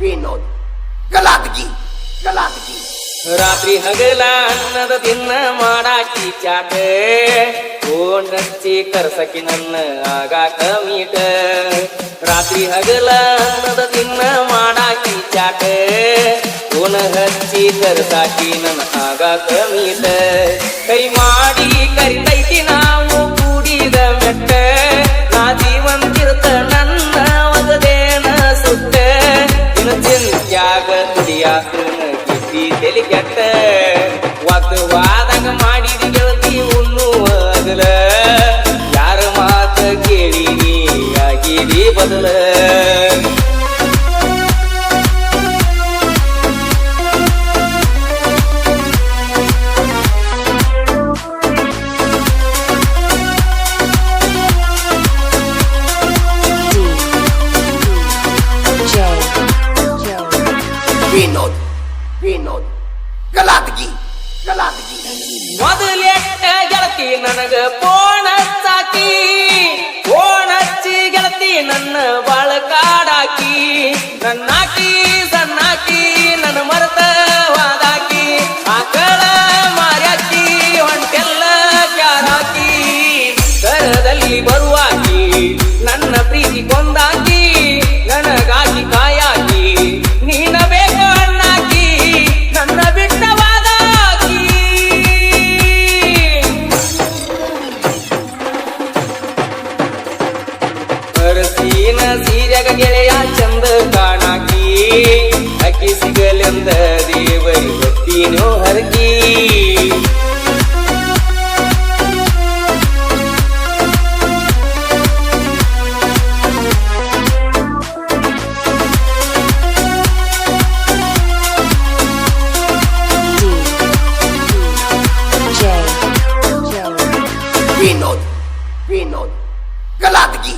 ಗಲಾಟಗಿ ಗಲಾಟಗಿ. ರಾತ್ರಿ ಹಗಲ ಅನ್ನದ ದಿನ ಮಾಡಾಕಿ ಚಾಟ. ಓನ್ ಹಚ್ಚಿ ಕರ್ಸಕಿ ನನ್ನ ಆಗಾಕ ಮೀಟ. ರಾತ್ರಿ ಹಗಲ ಅನ್ನದ ದಿನ ಮಾಡಾಕಿ ಚಾಟ. ಓನ ಹಚ್ಚಿ ಕರ್ಸಾಕಿ ನನ್ನ ಆಗಾಕ ಮೀಟ. ಕೈ ಮಾಡಿ ಕರಿತೈತಿ ನಾವು ತಲೆ ಕೆಟ್ಟ ಒದ್ದು ವಾದಂಗ ಮಾಡಿದ ಗೆಳತಿ ಉಣ್ಣುವ ಅದಲ ಯಾರ ಮಾತ ಕೇಳಿ ನೀ ಬದಲ. ಮೊದಲೆಟ್ಟ ಗೆಳತಿ ನನಗ ಪೋಣ ಸಾಕಿ ಪೋಣ ಗೆಳತಿ ನನ್ನ ಬಾಳ ಕಾಡಾಕಿ ನನ್ನಾಕಿ ಗೆಳೆಯ ಚಂದ ಕಾಣಾಕಿ ಅಕ್ಕಿ ಸಿಗಲೆಂದ ದೇವರಿ ಹೊತ್ತೀನೋ ಹರಕಿ ವಿನೋದ್ ವಿನೋದ್ ಗಲಾಟಗಿ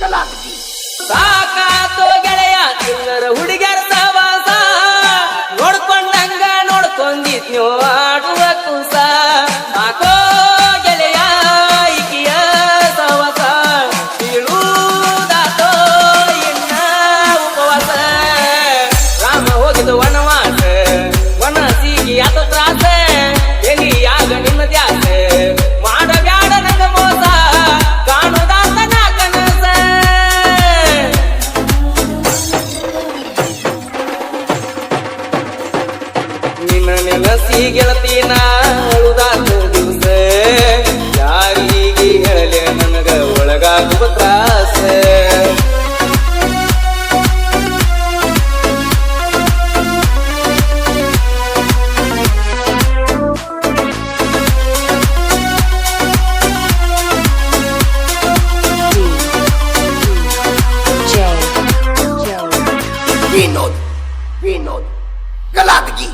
ಗಲಾಟಗಿ ಸಾಕಾತೋ ಗೆಳೆಯ ಚಿಲ್ಲರ ನೆನಸಿ ಗೆಳತಿ ನಾ ಅಳುದಾತ ದಿವಸ ಯಾರಿಗೆ ಹೇಳಲೆ ನನಗ ಒಳಗಾಗುವ ತ್ರಾಸ. ವಿನೋದ್ ವಿನೋದ್ ಗಲಾಟಗಿ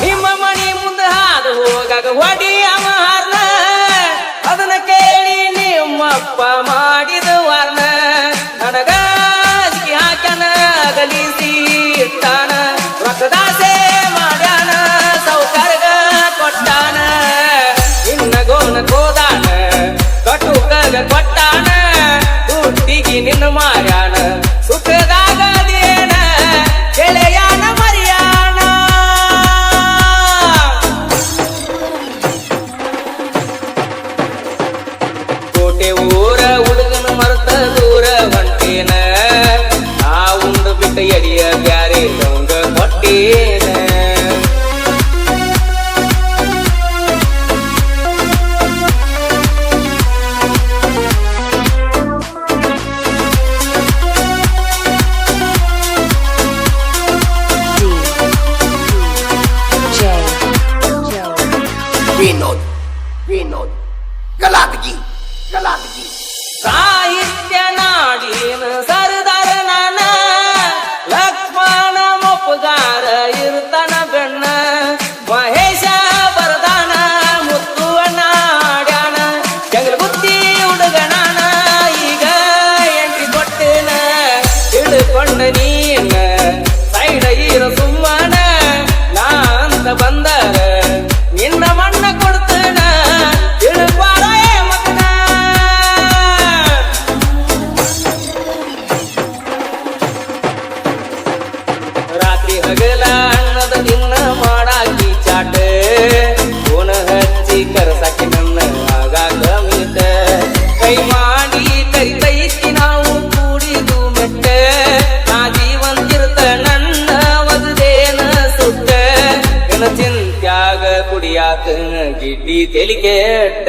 ನಿಮ್ಮ ಮಣಿ ಮುಂದೆ ಹಾದು ಹೋಗಾಗ ಹೊಡಿ ಮಾರ್ನ. ಅದನ್ನ ಕೇಳಿ ನಿಮ್ಮಪ್ಪ ಮಾಡಿದ ವಾರ್ನ ವಿನೋದ್ ವಿನೋದ್ ಗಲಾಟಗಿ ಗಲಾಟಗಿ ಸಾಹಿತ್ಯ ನಾಡಿನ ಸರದಾರ കിട്ടി തെളിക്കേട്ട.